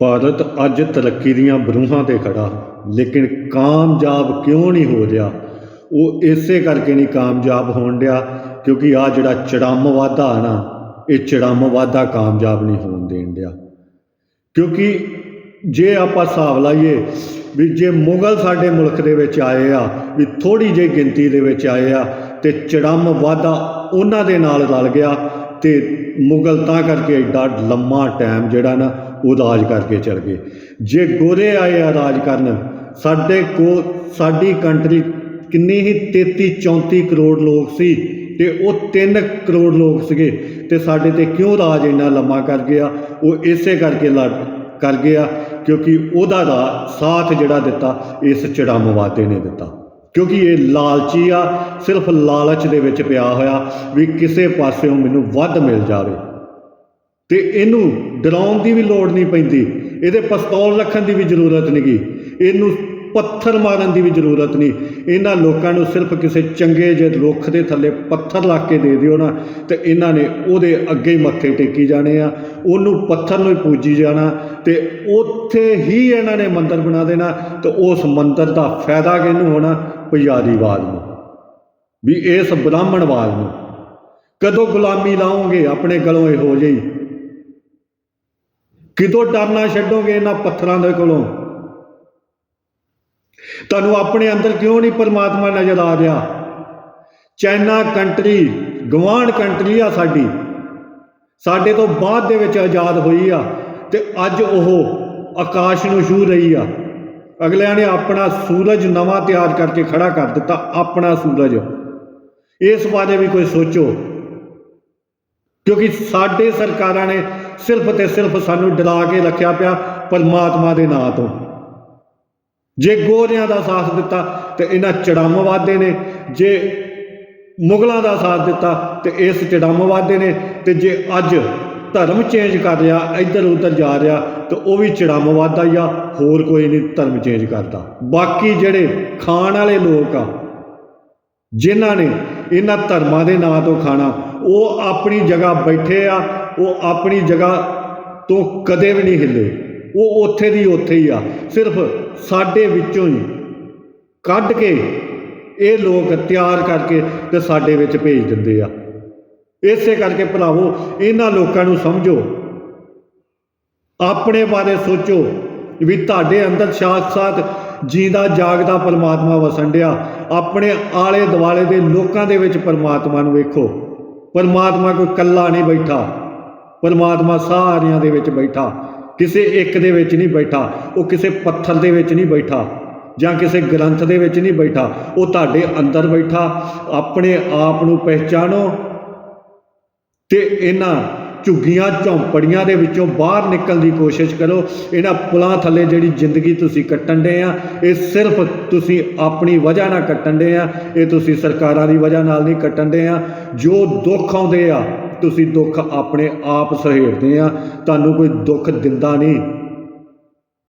ਭਾਰਤ ਅੱਜ ਤਰੱਕੀ ਦੀਆਂ ਬਰੂਹਾਂ ਤੇ ਖੜਾ, ਲੇਕਿਨ ਕਾਮਯਾਬ ਕਿਉਂ ਨਹੀਂ ਹੋ ਰਿਹਾ? ਉਹ ਇਸੇ ਕਰਕੇ ਨਹੀਂ ਕਾਮਯਾਬ ਹੋਣ ਡਿਆ, ਕਿਉਂਕਿ ਆ ਜਿਹੜਾ ਚੜਮ ਵਾਧਾ ਨਾ, ਇਹ ਚੜਮ ਵਾਧਾ ਕਾਮਯਾਬ ਨਹੀਂ ਹੋਣ ਦੇਣ ਡਿਆ। ਕਿਉਂਕਿ ਜੇ ਆਪਾਂ ਹਿਸਾਬ ਲਾਈਏ ਵੀ ਜੇ ਮੁਗਲ ਸਾਡੇ ਮੁਲਕ ਦੇ ਵਿੱਚ ਆਏ ਆ, ਵੀ ਥੋੜੀ ਜਿਹੀ ਗਿਣਤੀ ਦੇ ਵਿੱਚ ਆਏ ਆ, ਤੇ ਚੜਮ ਵਾਧਾ ਉਹਨਾਂ ਦੇ ਨਾਲ ਰਲ ਗਿਆ, ਤੇ ਮੁਗਲ ਤਾਂ ਕਰਕੇ ਐਡਾ ਲੰਮਾ ਟਾਈਮ ਜਿਹੜਾ ਨਾ ਉਹ ਰਾਜ ਕਰਕੇ ਚਲ ਗਏ। ਜੇ ਗੋਰੇ ਆਏ ਆ ਰਾਜ ਕਰਨ, ਸਾਡੇ ਕੋ, ਸਾਡੀ ਕੰਟਰੀ ਕਿੰਨੀ ਹੀ 33 34 ਕਰੋੜ ਲੋਕ ਸੀ ਤੇ ਉਹ 3 ਕਰੋੜ ਲੋਕ ਸੀਗੇ ਤੇ ਸਾਡੇ ਤੇ ਕਿਉਂ ਰਾਜ ਇੰਨਾ ਲੰਮਾ ਕਰ ਗਿਆ? ਉਹ ਇਸੇ ਕਰਕੇ ਲੜ ਕਰ ਗਿਆ ਕਿਉਂਕਿ ਉਹਦਾ ਦਾ ਸਾਥ ਜਿਹੜਾ ਦਿੱਤਾ, ਇਸ ਚੜਾਮਵਾਦੇ ਨੇ ਦਿੱਤਾ। ਕਿਉਂਕਿ ਇਹ ਲਾਲਚੀ ਆ, ਸਿਰਫ ਲਾਲਚ ਦੇ ਵਿੱਚ ਪਿਆ ਹੋਇਆ ਵੀ ਕਿਸੇ ਪਾਸਿਓਂ ਮੈਨੂੰ ਵੱਧ ਮਿਲ ਜਾਵੇ। ਤੇ ਇਹਨੂੰ ਡਰਾਉਣ ਦੀ ਵੀ ਲੋੜ ਨਹੀਂ ਪੈਂਦੀ। ਇਹਦੇ ਪਿਸਤੌਲ ਰੱਖਣ ਦੀ ਵੀ ਜ਼ਰੂਰਤ ਨਹੀਂਗੀ ਇਹਨੂੰ ਪੱਥਰ ਮਾਰਨ ਦੀ ਵੀ ਜ਼ਰੂਰਤ ਨਹੀਂ। ਇਹਨਾਂ ਲੋਕਾਂ ਨੂੰ ਸਿਰਫ ਕਿਸੇ ਚੰਗੇ ਜਿਹੇ ਰੁੱਖ ਦੇ ਥੱਲੇ ਪੱਥਰ ਲਾ ਕੇ ਦੇ ਦਿਓ ਨਾ, ਤੇ ਇਹਨਾਂ ਨੇ ਉਹਦੇ ਅੱਗੇ ਹੀ ਮੱਥੇ ਟੇਕੀ ਜਾਣੇ ਆ। ਉਹਨੂੰ ਪੱਥਰ ਨੂੰ ਹੀ ਪੂਜੀ ਜਾਣਾ, ਤੇ ਉੱਥੇ ਹੀ ਇਹਨਾਂ ਨੇ ਮੰਦਰ ਬਣਾ ਦੇਣਾ, ਤੇ ਉਸ ਮੰਦਰ ਦਾ ਫਾਇਦਾ ਕਿਹਨੂੰ ਹੋਣਾ? ਪੁਜਾਰੀਵਾਦ ਨੂੰ। ਵੀ ਇਸ ਬ੍ਰਾਹਮਣਵਾਦ ਨੂੰ। ਕਦੋਂ ਗੁਲਾਮੀ ਲਾਓਗੇ ਆਪਣੇ ਗਲੋਂ ਇਹੋ ਜਿਹੀ ਕਿਦੋਂ ਡਰਨਾ ਛੱਡੋਗੇ ਇਹਨਾਂ ਪੱਥਰਾਂ ਦੇ ਕੋਲੋਂ? ਤੁਹਾਨੂੰ ਆਪਣੇ ਅੰਦਰ ਕਿਉਂ ਨਹੀਂ ਪਰਮਾਤਮਾ ਨਜ਼ਰ ਆ ਰਿਹਾ? ਚਾਈਨਾ ਕੰਟਰੀ ਗਵਾਂਡ ਕੰਟਰੀ ਆ ਸਾਡੀ। ਸਾਡੇ ਤੋਂ ਬਾਅਦ ਦੇ ਵਿੱਚ ਆਜ਼ਾਦ ਹੋਈ ਆ ਤੇ ਅੱਜ ਉਹ ਆਕਾਸ਼ ਨੂੰ ਛੂ ਰਹੀ ਆ। ਅਗਲਿਆਂ ਨੇ ਆਪਣਾ ਸੂਰਜ ਨਵਾਂ ਤਿਆਰ ਕਰਕੇ ਖੜਾ ਕਰ ਦਿੱਤਾ, ਆਪਣਾ ਸੂਰਜ। ਇਸ ਬਾਰੇ ਵੀ ਕੋਈ ਸੋਚੋ। ਕਿਉਂਕਿ ਸਾਡੇ ਸਰਕਾਰਾਂ ਨੇ ਸਿਰਫ ਤੇ ਸਿਰਫ ਸਾਨੂੰ ਡਰਾ ਕੇ ਰੱਖਿਆ ਪਿਆ ਪਰਮਾਤਮਾ ਦੇ ਨਾਂ ਤੋਂ। ਜੇ ਗੋਰਿਆਂ ਦਾ ਸਾਥ ਦਿੱਤਾ ਤੇ ਇਹਨਾਂ ਚੜਾਮਵਾਦੇ ਨੇ। ਜੇ ਮੁਗਲਾਂ ਦਾ ਸਾਥ ਦਿੱਤਾ ਤੇ ਇਸ ਚੜਾਮਵਾਦੇ ਨੇ। ਤੇ ਜੇ ਅੱਜ ਧਰਮ ਚੇਂਜ ਕਰ ਰਿਹਾ ਇੱਧਰ ਉੱਧਰ ਜਾ ਰਿਹਾ, ਤੇ ਉਹ ਵੀ ਚੜਾਮਵਾਦਾ ਹੀ ਆ, ਹੋਰ ਕੋਈ ਨਹੀਂ ਧਰਮ ਚੇਂਜ ਕਰਦਾ। ਬਾਕੀ ਜਿਹੜੇ ਖਾਣ ਵਾਲੇ ਲੋਕ ਆ, ਜਿਨ੍ਹਾਂ ਨੇ ਇਹਨਾਂ ਧਰਮਾਂ ਦੇ ਨਾਂ ਤੋਂ ਖਾਣਾ, ਉਹ ਆਪਣੀ ਜਗ੍ਹਾ ਬੈਠੇ ਆ ਉਹ ਆਪਣੀ ਜਗ੍ਹਾ ਤੋਂ ਕਦੇ ਵੀ ਨਹੀਂ ਹਿੱਲੇ। ਉਹ ਉੱਥੇ ਦੀ ਉੱਥੇ ਹੀ ਆ। ਸਿਰਫ ਸਾਡੇ ਵਿੱਚੋਂ ਹੀ ਕੱਢ ਕੇ ਇਹ ਲੋਕ ਤਿਆਰ ਕਰਕੇ ਤੇ ਸਾਡੇ ਵਿੱਚ ਭੇਜ ਦਿੰਦੇ ਆ। ਇਸੇ ਕਰਕੇ ਭਰਾਵੋ, ਇਹਨਾਂ ਲੋਕਾਂ ਨੂੰ ਸਮਝੋ। ਆਪਣੇ ਬਾਰੇ ਸੋਚੋ ਵੀ ਤੁਹਾਡੇ ਅੰਦਰ ਸਾਥ ਜੀਂਦਾ ਜਾਗਦਾ ਪਰਮਾਤਮਾ ਵਸਣ ਡਿਆ। ਆਪਣੇ ਆਲੇ ਦੁਆਲੇ ਦੇ ਲੋਕਾਂ ਦੇ ਵਿੱਚ ਪਰਮਾਤਮਾ ਨੂੰ ਵੇਖੋ। ਪਰਮਾਤਮਾ ਕੋਈ ਇਕੱਲਾ ਨਹੀਂ ਬੈਠਾ। ਪਰਮਾਤਮਾ ਸਾਰਿਆਂ ਦੇ ਵਿੱਚ ਬੈਠਾ। ਕਿਸੇ ਇੱਕ ਦੇ ਵਿੱਚ ਨਹੀਂ ਬੈਠਾ, ਉਹ ਕਿਸੇ ਪੱਥਰ ਦੇ ਵਿੱਚ ਨਹੀਂ ਬੈਠਾ ਜਾਂ ਕਿਸੇ ਗ੍ਰੰਥ ਦੇ ਵਿੱਚ ਨਹੀਂ ਬੈਠਾ। ਉਹ ਤੁਹਾਡੇ ਅੰਦਰ ਬੈਠਾ, ਆਪਣੇ ਆਪ ਨੂੰ ਪਹਿਚਾਣੋ ਤੇ ਇਹਨਾਂ ਝੁੱਗੀਆਂ, ਝੌਂਪੜੀਆਂ ਦੇ ਵਿੱਚੋਂ ਬਾਹਰ ਨਿਕਲਣ ਦੀ ਕੋਸ਼ਿਸ਼ ਕਰੋ। ਇਹਨਾਂ ਪੁਲਾਂ ਥੱਲੇ ਜਿਹੜੀ ਜ਼ਿੰਦਗੀ ਤੁਸੀਂ ਕੱਟਣ ਦੇ ਆ, ਇਹ ਸਿਰਫ ਤੁਸੀਂ ਆਪਣੀ ਵਜ੍ਹਾ ਨਾਲ ਕੱਟਣ ਦੇ ਆ, ਇਹ ਤੁਸੀਂ ਸਰਕਾਰਾਂ ਦੀ ਵਜ੍ਹਾ ਨਾਲ ਨਹੀਂ ਕੱਟਣ ਦੇ ਆ। ਜੋ ਦੁੱਖ ਆਉਂਦੇ ਆ ਤੁਸੀਂ ਦੁੱਖ ਆਪਣੇ ਆਪ ਸਹੇੜਦੇ ਆ ਤੁਹਾਨੂੰ ਕੋਈ ਦੁੱਖ ਦਿੰਦਾ ਨਹੀਂ।